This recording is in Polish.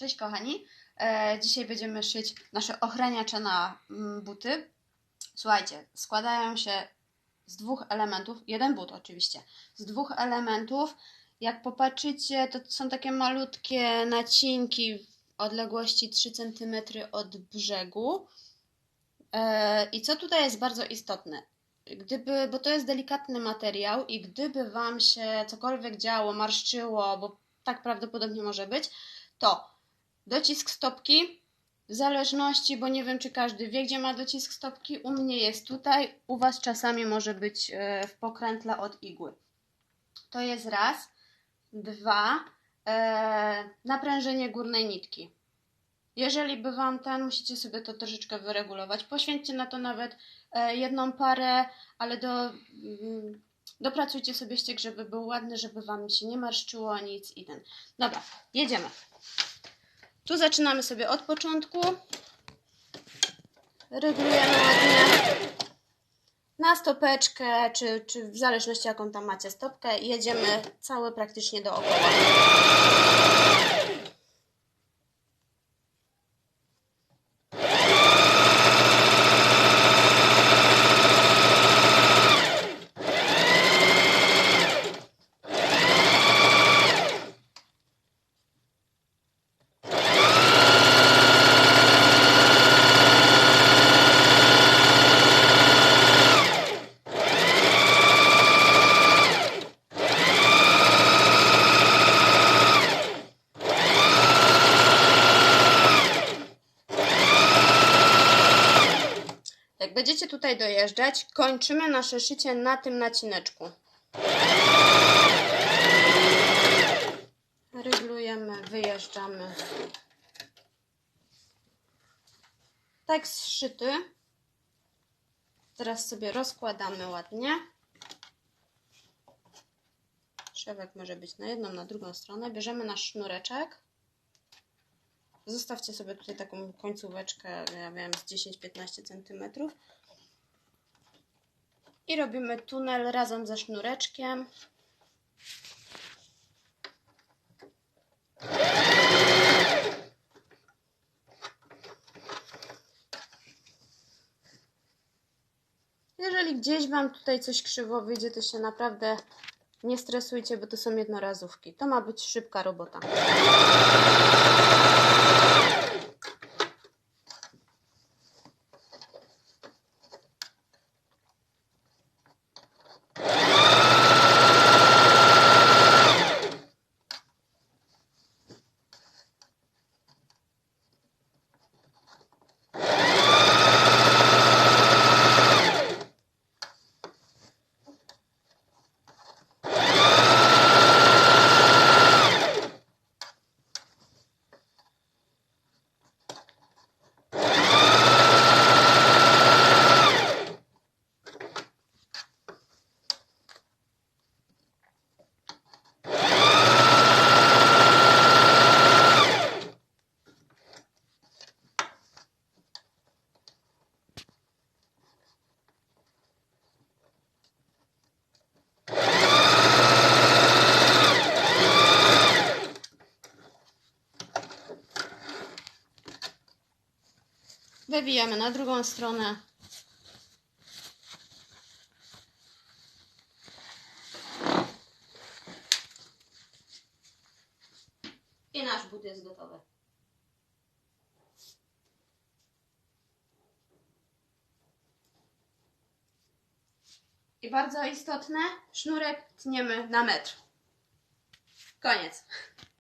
Cześć kochani, e, dzisiaj będziemy szyć nasze ochraniacze na mm, buty. Słuchajcie, składają się z dwóch elementów, jeden but oczywiście, z dwóch elementów. Jak popatrzycie, to są takie malutkie nacinki w odległości 3 cm od brzegu. E, I co tutaj jest bardzo istotne? Gdyby, bo to jest delikatny materiał i gdyby Wam się cokolwiek działo, marszczyło, bo tak prawdopodobnie może być, to docisk stopki, w zależności, bo nie wiem czy każdy wie, gdzie ma docisk stopki, u mnie jest tutaj, u Was czasami może być e, w pokrętle od igły. To jest raz. Dwa, e, naprężenie górnej nitki. Jeżeli by Wam ten, musicie sobie to troszeczkę wyregulować. Poświęćcie na to nawet e, jedną parę, ale do, mm, dopracujcie sobie ścieg, żeby był ładny, żeby Wam się nie marszczyło nic i ten. Dobra, jedziemy. Tu zaczynamy sobie od początku. Regulujemy ładnie na stopeczkę, czy, czy w zależności jaką tam macie stopkę. Jedziemy całe praktycznie dookoła. Będziecie tutaj dojeżdżać, kończymy nasze szycie na tym nacineczku. Regulujemy, wyjeżdżamy. Tak zszyty. Teraz sobie rozkładamy ładnie. Szewek może być na jedną, na drugą stronę. Bierzemy nasz sznureczek. Zostawcie sobie tutaj taką końcóweczkę, ja wiem, z 10-15 cm. I robimy tunel razem ze sznureczkiem. Jeżeli gdzieś Wam tutaj coś krzywo wyjdzie, to się naprawdę nie stresujcie, bo to są jednorazówki. To ma być szybka robota. Wywijamy na drugą stronę. I nasz but jest gotowy. I bardzo istotne, sznurek tniemy na metr. Koniec.